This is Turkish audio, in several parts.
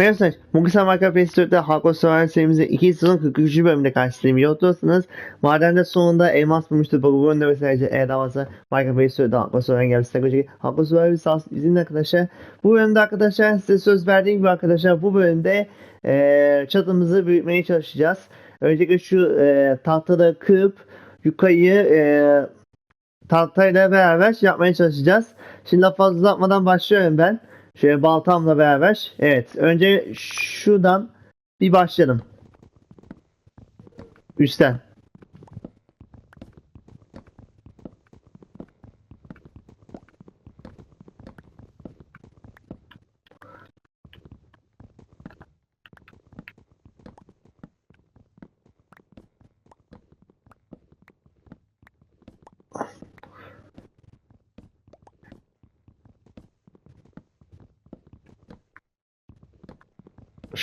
Merhaba Bugün sabah Minecraft Hardcore Survival serimizin 2. sezon 43. bölümünde karşınızdayım. Biliyorsunuz madende sonunda elmas bulmuştu. Bu bölümde mesela eğer davası Minecraft Hardcore Survival gelmişse görecek. Hardcore Survival sağ izin arkadaşlar. Bu bölümde arkadaşlar size söz verdiğim gibi arkadaşlar bu bölümde eee çatımızı büyütmeye çalışacağız. Öncelikle şu eee tahtada kırıp yukarıyı eee tahtayla beraber yapmaya çalışacağız. Şimdi laf fazla uzatmadan başlıyorum ben. Şöyle baltamla beraber. Evet. Önce şuradan bir başlayalım. Üstten.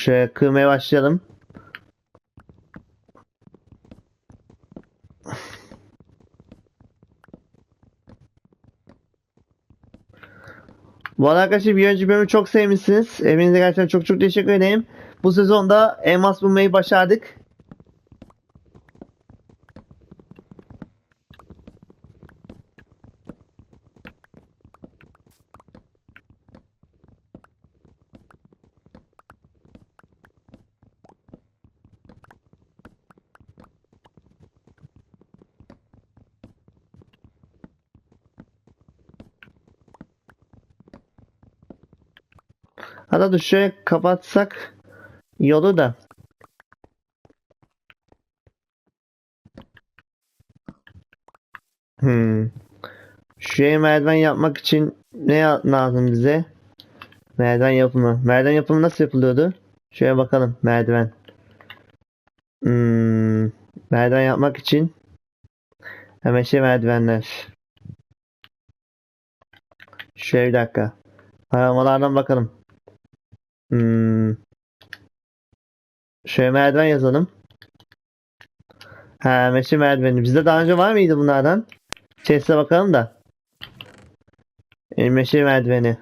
Şöyle kırmaya başlayalım. Bu arada arkadaşlar bir önceki bölümü çok sevmişsiniz. Hepinize gerçekten çok çok teşekkür ederim. Bu sezonda elmas bulmayı başardık. Hatta dur şöyle kapatsak iyi olur da. Hmm. Şuraya merdiven yapmak için ne lazım bize? Merdiven yapımı. Merdiven yapımı nasıl yapılıyordu? Şöyle bakalım. Merdiven. Hmm. Merdiven yapmak için hemen şey merdivenler. Şöyle bir dakika. Aramalardan bakalım. Hmm. Şöyle merdiven yazalım. Ha, meşe merdiveni. Bizde daha önce var mıydı bunlardan? Chest'e bakalım da. E, meşe merdiveni.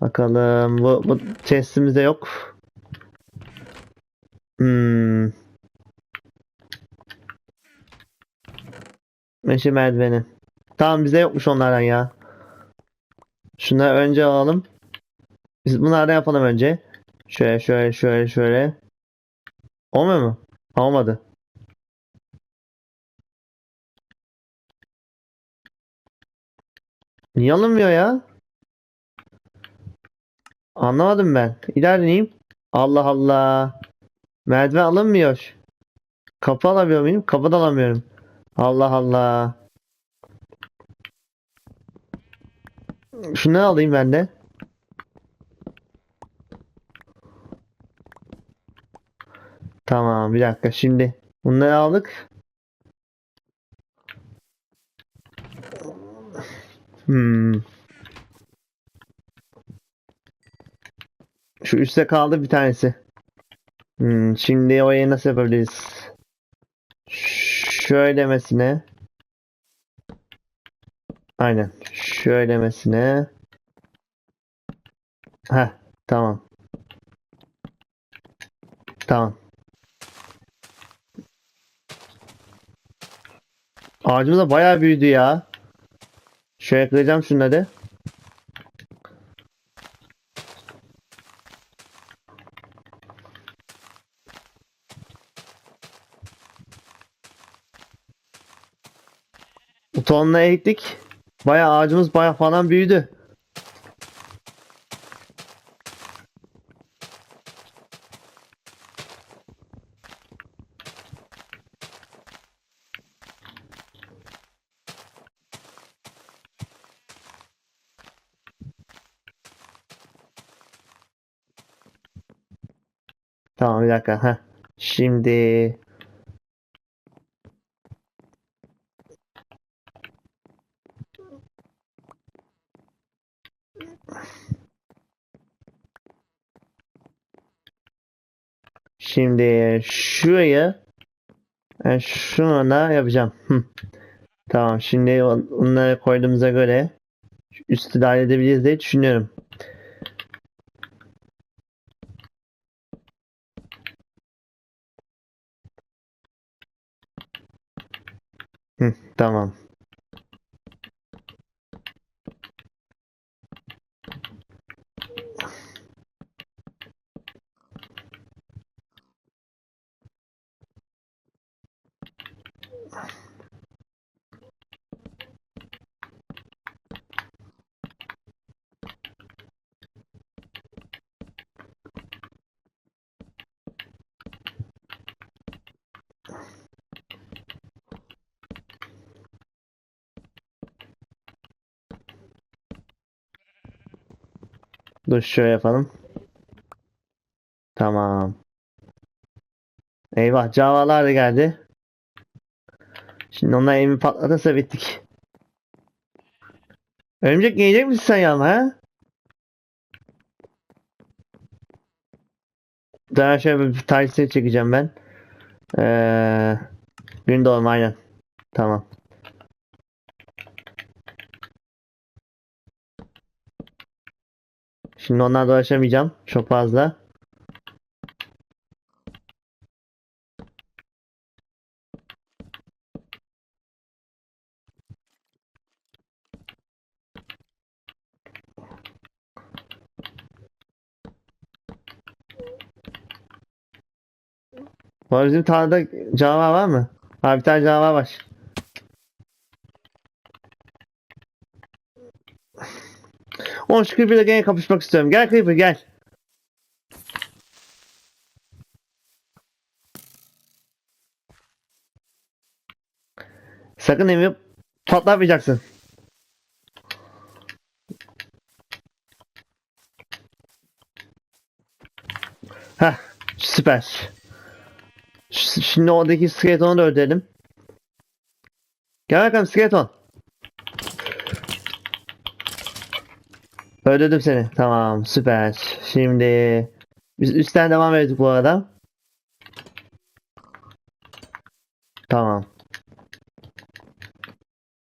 Bakalım. Bu, bu chest'imizde yok. Hmm. Meşe merdiveni. Tamam bize yokmuş onlardan ya. Şunları önce alalım. Biz bunlardan yapalım önce. Şöyle şöyle şöyle şöyle. Olmuyor mu? Olmadı. Niye alınmıyor ya? Anlamadım ben. İlerleyeyim. Allah Allah. Merdiven alınmıyor. Kapı alamıyor muyum? Kapı da alamıyorum. Allah Allah. Şunu alayım ben de. Tamam bir dakika şimdi bunları aldık. Hmm. Şu üstte kaldı bir tanesi. Hmm, şimdi orayı nasıl yapabiliriz? Şöylemesine. Aynen. Şöylemesine. Heh, tamam. Tamam. Ağacımız da bayağı büyüdü ya. Şöyle kıracağım şunları. Tonla ektik. Bayağı ağacımız bayağı falan büyüdü. Tamam bir dakika. Heh. Şimdi Şimdi şuraya şunu da yapacağım. Tamam şimdi on- onları koyduğumuza göre üstü dahil edebiliriz diye düşünüyorum. Tamam. Dur şöyle yapalım. Tamam. Eyvah cavalar da geldi. Şimdi onlar evimi patlatırsa bittik. Örümcek yiyecek misin sen yanıma ha? Daha şöyle bir tarihsel çekeceğim ben. Ee, gün doğum aynen. Tamam. Şimdi onlarla uğraşamayacağım çok fazla. Arada bizim tarlada canavar var mı? Abi bir tane canavar var. Oğlum şu Creeper'la gene kapışmak istiyorum. Gel Creeper gel. Sakın evi patlatmayacaksın. Heh süper. Şimdi oradaki skeletonu da öldürelim. Gel bakalım skeleton. Öldürdüm seni. Tamam süper. Şimdi biz üstten devam ettik bu arada. Tamam.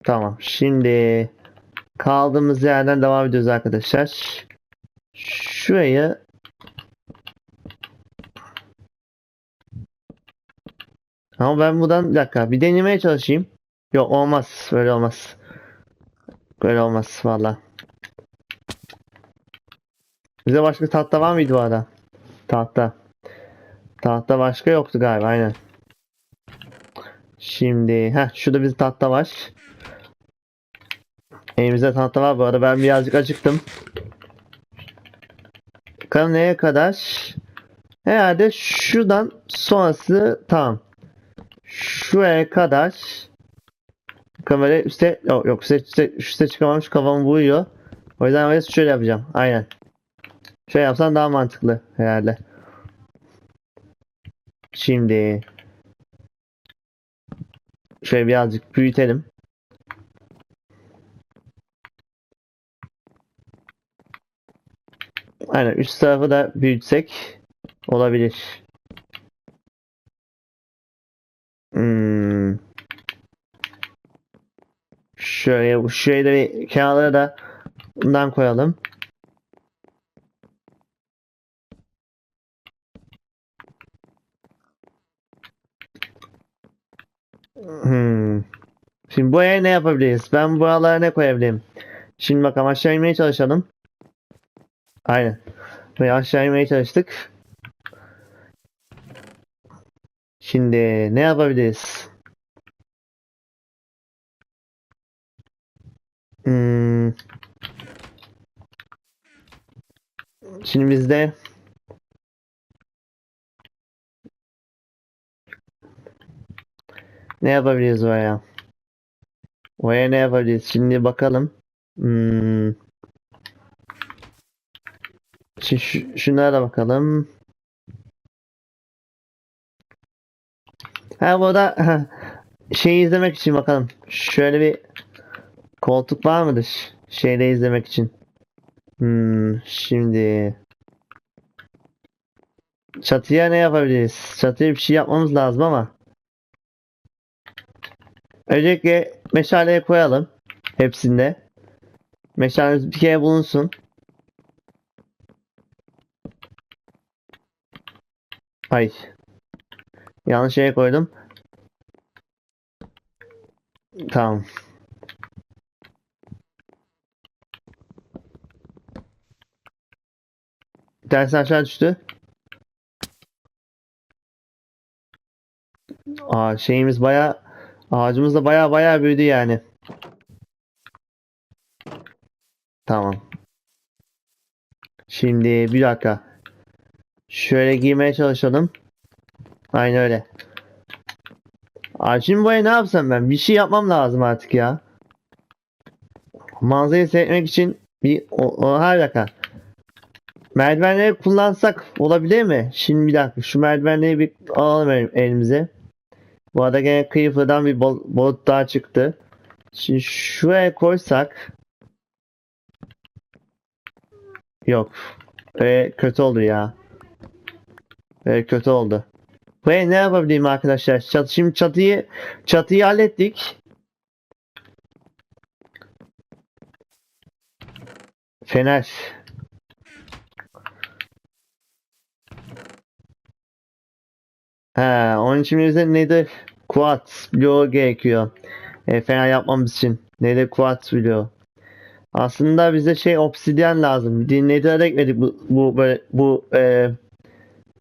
Tamam. Şimdi kaldığımız yerden devam ediyoruz arkadaşlar. Şurayı Ama ben buradan bir dakika bir denemeye çalışayım. Yok olmaz. Böyle olmaz. Böyle olmaz valla. Bize başka tahta var mıydı bu arada? Tahta. Tahta başka yoktu galiba aynen. Şimdi heh şurada bir tahta var. Elimizde tahta var bu arada ben birazcık acıktım. Bakalım neye kadar? Herhalde şuradan sonrası tamam. Şuraya kadar kamera üstte yok yok üstte, üstte, üstte çıkamam şu kafamı vuruyor. O yüzden şöyle yapacağım. Aynen. Şöyle yapsan daha mantıklı herhalde. Şimdi şöyle birazcık büyütelim. Aynen üst tarafı da büyütsek olabilir. Hmm. Şöyle bu şeyleri kenarlara da bundan koyalım. Şimdi buraya ne yapabiliriz? Ben buralara ne koyabilirim? Şimdi bakalım aşağı inmeye çalışalım. Aynen. Ve aşağı inmeye çalıştık. Şimdi ne yapabiliriz? Hmm. Şimdi bizde ne yapabiliriz oraya? Oraya ne yapabiliriz? Şimdi bakalım. Hmm. Şimdi şu, şunlara bakalım. Ha bu da şeyi izlemek için bakalım. Şöyle bir koltuk var mıdır? Şeyde izlemek için. Hmm, şimdi çatıya ne yapabiliriz? Çatıya bir şey yapmamız lazım ama öncelikle meşaleye koyalım hepsinde. Meşalemiz bir kere bulunsun. Ay. Yanlış yere koydum. Tamam. Bir aşağı düştü. Aa, şeyimiz baya ağacımız da baya baya büyüdü yani. Tamam. Şimdi bir dakika. Şöyle giymeye çalışalım. Aynen öyle. Şimdi buraya ne yapsam ben? Bir şey yapmam lazım artık ya. Manzarayı seyretmek için bir o, o her dakika. Merdivenleri kullansak olabilir mi? Şimdi bir dakika şu merdivenleri bir alalım el- elimize. Bu arada gene Creeper'dan bir bol, bolt daha çıktı. Şimdi şuraya koysak Yok. Ee, kötü oldu ya. Ee, kötü oldu. Buraya ne yapabilirim arkadaşlar? Çat, şimdi çatıyı çatıyı hallettik. Fener. He, onun için bize nedir? Quartz bloğu gerekiyor. E, fener yapmamız için. Nedir quartz bloğu? Aslında bize şey obsidyen lazım. Nether'a ekledik bu bu böyle, bu e,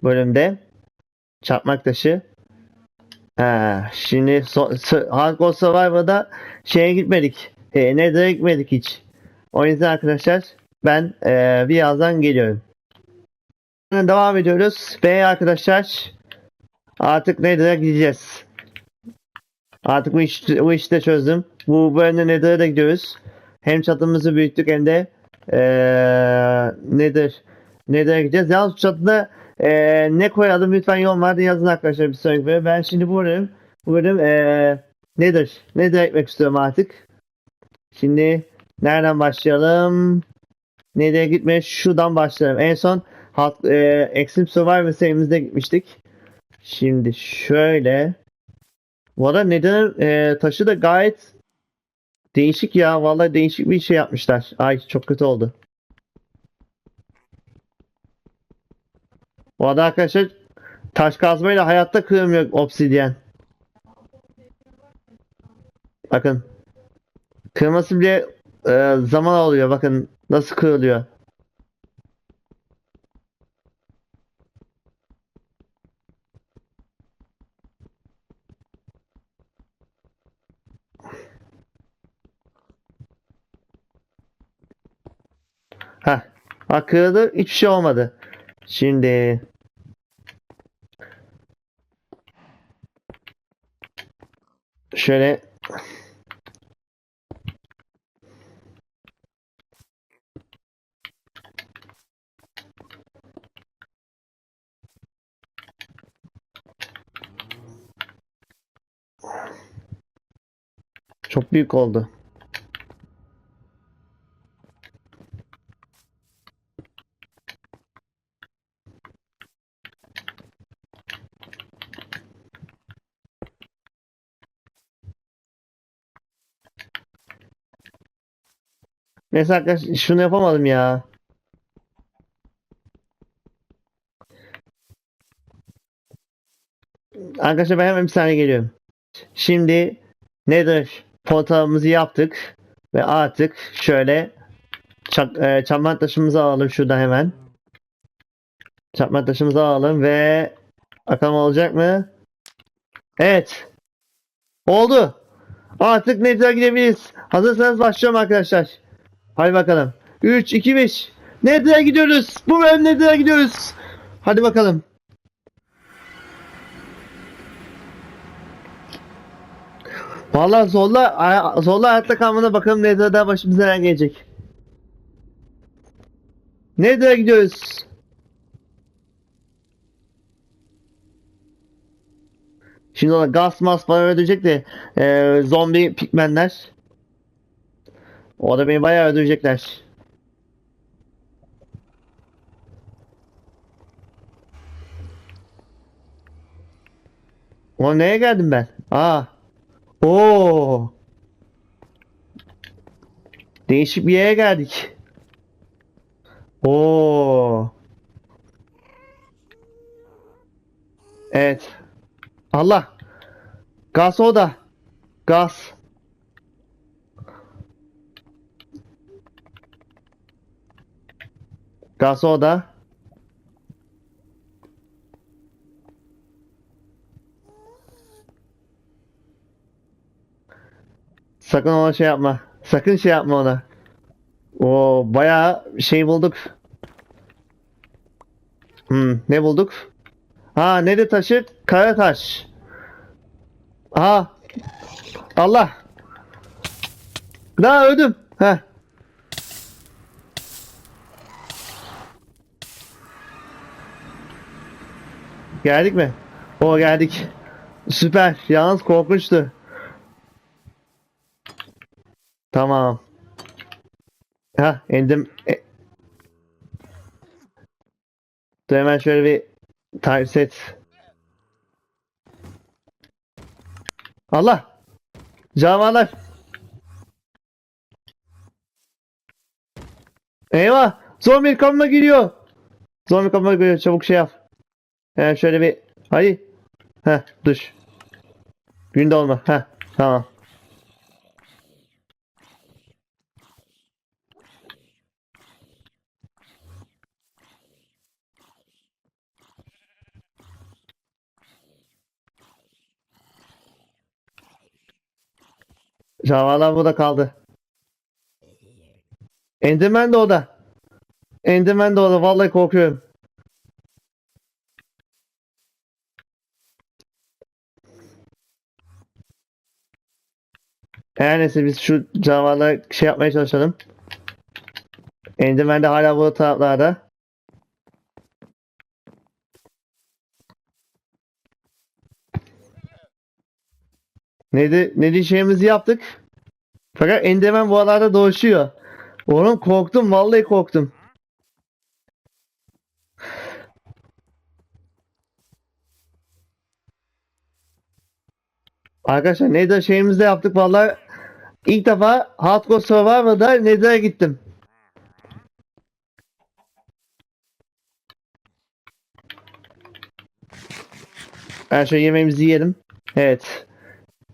bölümde. Çarpmak taşı. Ha, şimdi so, so, Hardcore Survivor'da şeye gitmedik. E, Nether'a gitmedik hiç. O yüzden arkadaşlar ben e, birazdan geliyorum. Devam ediyoruz. Ve arkadaşlar artık Nether'a gideceğiz. Artık bu, iş, bu işi de çözdüm. Bu bölümde Nether'a da gidiyoruz. Hem çatımızı büyüttük hem de eee nedir? Nedir gideceğiz? Yalnız çatıda eee, ne koyalım lütfen yorumlarda yazın arkadaşlar bir sonraki bölüm. Ben şimdi bu bölüm, bu bölüm eee, nedir? Nedir ekmek istiyorum artık. Şimdi nereden başlayalım? Nereye gitmeye? Şuradan başlayalım. En son hat, eee Extreme Survivor serimizde gitmiştik. Şimdi şöyle. Bu arada neden eee, taşı da gayet Değişik ya. Vallahi değişik bir şey yapmışlar. Ay çok kötü oldu. Bu arada arkadaşlar taş kazmayla hayatta kırılmıyor obsidyen. Bakın. Kırması bile e, zaman alıyor. Bakın nasıl kırılıyor. Heh. Bak. Hiçbir şey olmadı. Şimdi şöyle çok büyük oldu. Neyse arkadaşlar şunu yapamadım ya. Arkadaşlar ben hemen bir saniye geliyorum. Şimdi nedir? Portalımızı yaptık. Ve artık şöyle çak, e, çakmak taşımızı alalım şuradan hemen. Çakmak taşımızı alalım ve bakalım olacak mı? Evet. Oldu. Artık Nether'a gidebiliriz. Hazırsanız başlıyorum arkadaşlar. Hadi bakalım. 3, 2, 1. Nether'a gidiyoruz. Bu bölüm Nether'a gidiyoruz. Hadi bakalım. Vallahi zorla, zorla hayatta kalmana bakalım Nether'da başımıza ne gelecek. Nether'a gidiyoruz. Şimdi ona gaz mas bana öldürecek de e, zombi pigmenler. O da beni bayağı öldürecekler. O neye geldim ben? Aa. Oo. Değişik bir yere geldik. Oo. Evet. Allah. Gaz o da. Gaz. Gaz orada. Sakın ona şey yapma. Sakın şey yapma ona. O bayağı şey bulduk. Hmm, ne bulduk? Ha ne de taşı? Kara taş. Aha. Allah. Daha öldüm. Heh. Geldik mi? O geldik. Süper. Yalnız korkunçtu. Tamam. Ha endim. E... Dur hemen şöyle bir tarif et. Allah! Canavarlar! Eyvah! Zombi kapıma giriyor! Zombi kapıma giriyor. Çabuk şey yap. Hemen şöyle bir... Hadi. Heh duş. Günde olma. Heh tamam. Canavarlar burada kaldı. Enderman de orada. Enderman de orada. Vallahi korkuyorum. Her neyse biz şu canavarla şey yapmaya çalışalım. Enderman de hala bu taraflarda. Neydi, ne diyeceğimizi yaptık. Fakat Enderman bu aralarda dolaşıyor. Oğlum korktum, vallahi korktum. Arkadaşlar Nether şeyimizi de yaptık vallahi. İlk defa Hardcore Survivor'da Nether'a gittim. Ben şöyle yemeğimizi yiyelim. Evet.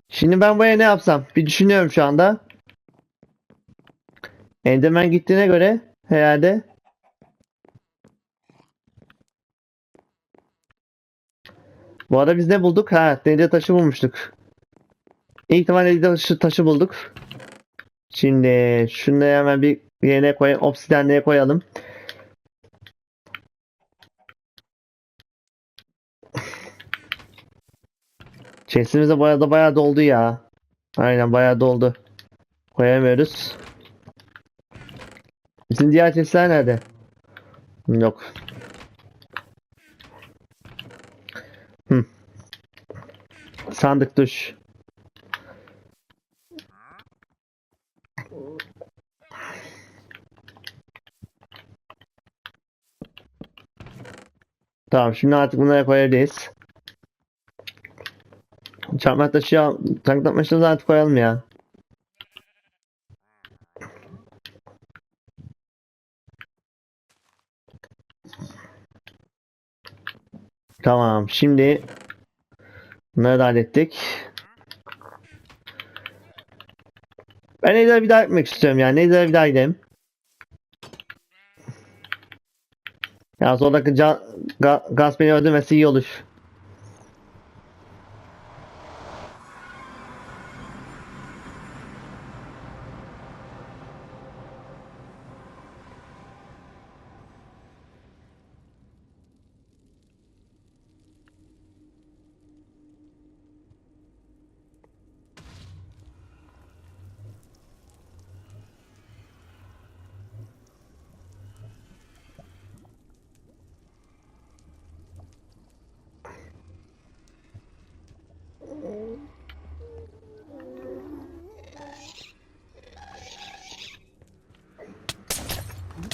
Şimdi ben buraya ne yapsam? Bir düşünüyorum şu anda. Enderman gittiğine göre herhalde. Bu arada biz ne bulduk? Ha, denize taşı bulmuştuk. İlk defa denize taşı, taşı bulduk. Şimdi da hemen bir yerine koyalım. Obsidianlere koyalım. Chest'imiz de bayağı da bayağı doldu ya. Aynen bayağı doldu. Koyamıyoruz. Bizim diğer chest'ler nerede? Yok. Hı. Sandık duş. Tamam şimdi artık bunları koyabiliriz. Çarpmak taşı ya. Tanklat maşını artık koyalım ya. Tamam şimdi bunları da hallettik. Ben Nether'a bir daha gitmek istiyorum yani. Nether'a bir daha gidelim. Ya sonraki ga, gaz beni öldürmesi iyi olur.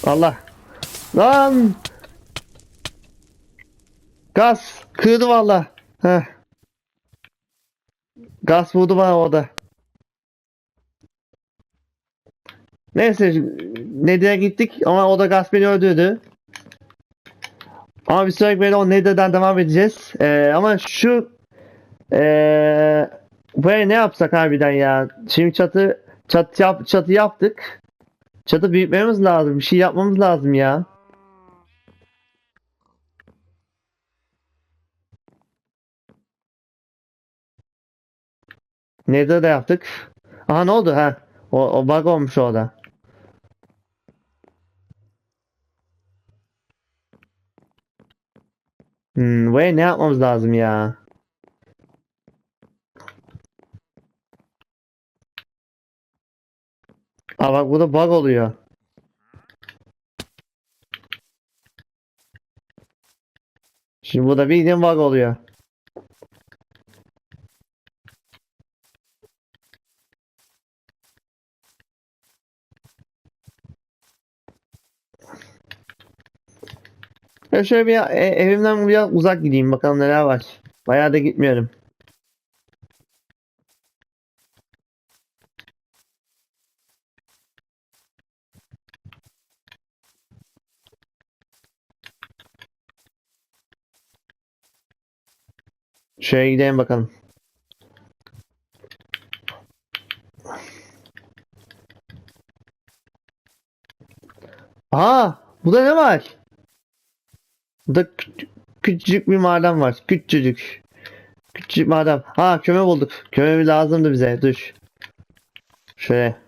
Allah. Lan. Gaz. Kırdı valla. Heh. Gaz vurdu bana orada. Neyse. Nedir'e gittik ama o da gaz beni öldürdü. Ama bir sonraki böyle o Nedir'den devam edeceğiz. Ee, ama şu ee, buraya ne yapsak harbiden ya? Şimdi çatı çatı, yap, çatı yaptık. Çatı büyütmemiz lazım. Bir şey yapmamız lazım ya. Neydi de yaptık? Aha ne oldu ha? O, o bug olmuş orada. Hmm, buraya ne yapmamız lazım ya? Aa bak burada bug oluyor. Şimdi burada bildiğin bug oluyor. Ya şöyle bir e- evimden biraz uzak gideyim bakalım neler var. Bayağı da gitmiyorum. Şöyle gidelim bakalım. Aa, burada ne var? Burada kü- küçücük bir maden var. Küçücük. Küçücük maden. Ha kömür bulduk. Kömür lazımdı bize. Dur. Şöyle.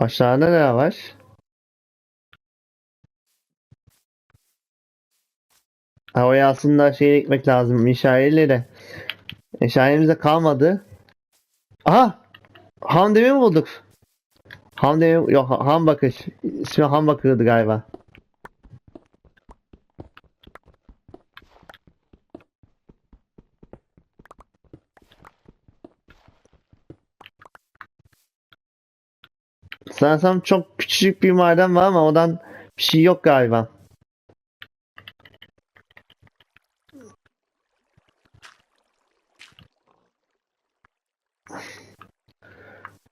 Aşağıda ne var? Ha, oraya aslında şeye gitmek lazım. Meşaleyle. Meşalemiz de kalmadı. Aha! Ham demir mi bulduk? Ham demir yok ham bakır. İsmi ham bakırdı galiba. Sanırsam çok küçük bir maden var ama odan bir şey yok galiba.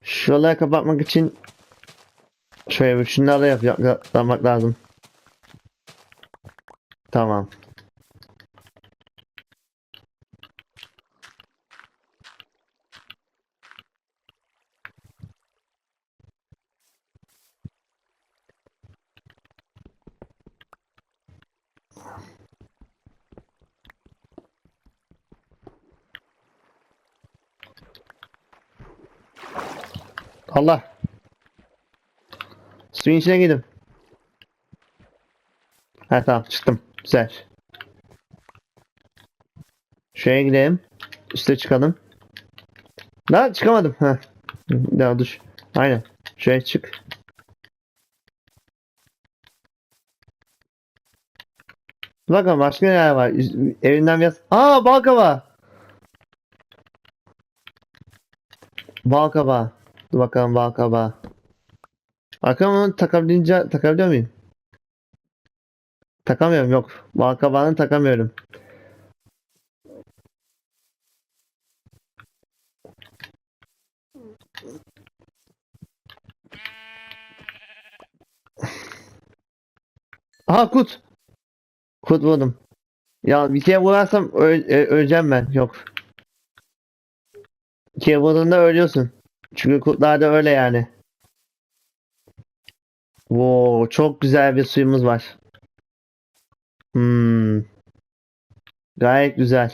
Şuraları kapatmak için şöyle bir şunları yapmak lazım. Tamam. Allah. Suyun içine girdim. Ha tamam çıktım. Güzel. Şuraya gidelim. Üste çıkalım. Daha çıkamadım. Ha. Daha dur. Aynen. Şuraya çık. Bakın başka neler var. Evinden biraz... Aa balkaba. Balkaba. Dur bakalım balkaba. Bakalım onu takabilince takabiliyor muyum? Takamıyorum yok. Balkabağını takamıyorum. Aha kut. Kut buldum. Ya bir şeye vurarsam öl- ö- öleceğim ben. Yok. Bir ölüyorsun. Çünkü kurtlarda öyle yani. Wow, çok güzel bir suyumuz var. Hmm. Gayet güzel.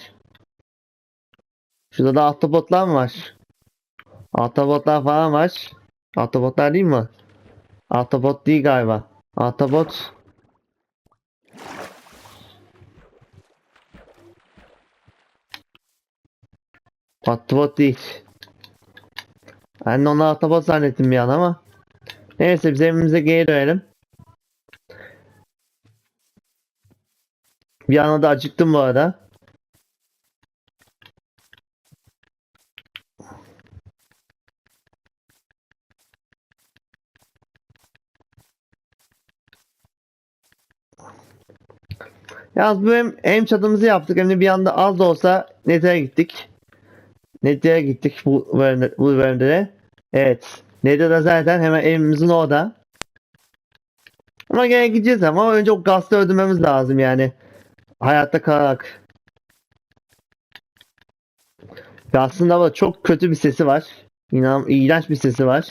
Şurada da ahtapotlar mı var? Ahtapotlar falan var. Ahtapotlar değil mi? Ahtapot değil galiba. Ahtapot. Ahtapot değil. Ben de onu ahtapot zannettim bir an ama. Neyse biz evimize geri dönelim. Bir anda da acıktım bu arada. Yalnız bu hem, hem çadımızı yaptık hem de bir anda az da olsa Nether'e gittik. Nether'e gittik bu bölümde, bu bölümde de. Evet. Nether'da zaten hemen evimizin orada. Ama gene gideceğiz ama önce o gazete ödememiz lazım yani. hayatta kalarak. Aslında ama çok kötü bir sesi var. İnan iğrenç bir sesi var.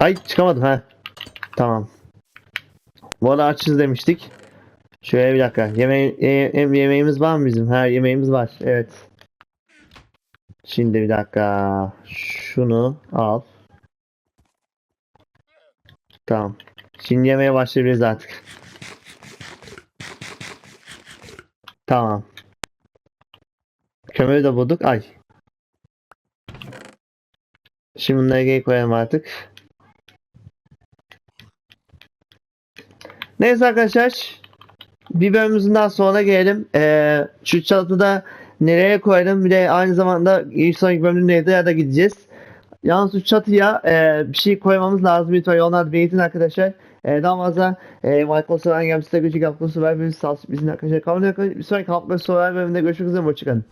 Ay çıkamadım ha. Tamam. Bu arada açız demiştik. Şöyle bir dakika. Yeme e- em- yemeğimiz var mı bizim? Ha yemeğimiz var. Evet. Şimdi bir dakika. Şunu al. Tamam. Şimdi yemeye başlayabiliriz artık. Tamam. Kömürü de bulduk. Ay. Şimdi bunları geri koyalım artık. Neyse arkadaşlar. Bir bölümümüzün daha sonuna gelelim. Ee, şu çatıda nereye koyalım bir de aynı zamanda sonraki bölümde nereye de gideceğiz. Yalnız şu çatıya e, bir şey koymamız lazım. Lütfen yorumlarda belirtin arkadaşlar. E, daha fazla e, Michael Soran gelmişse gücü kaplı sorar. Bizim arkadaşlar. Kalın bir sonraki sorar bölümünde görüşmek üzere. Hoşçakalın.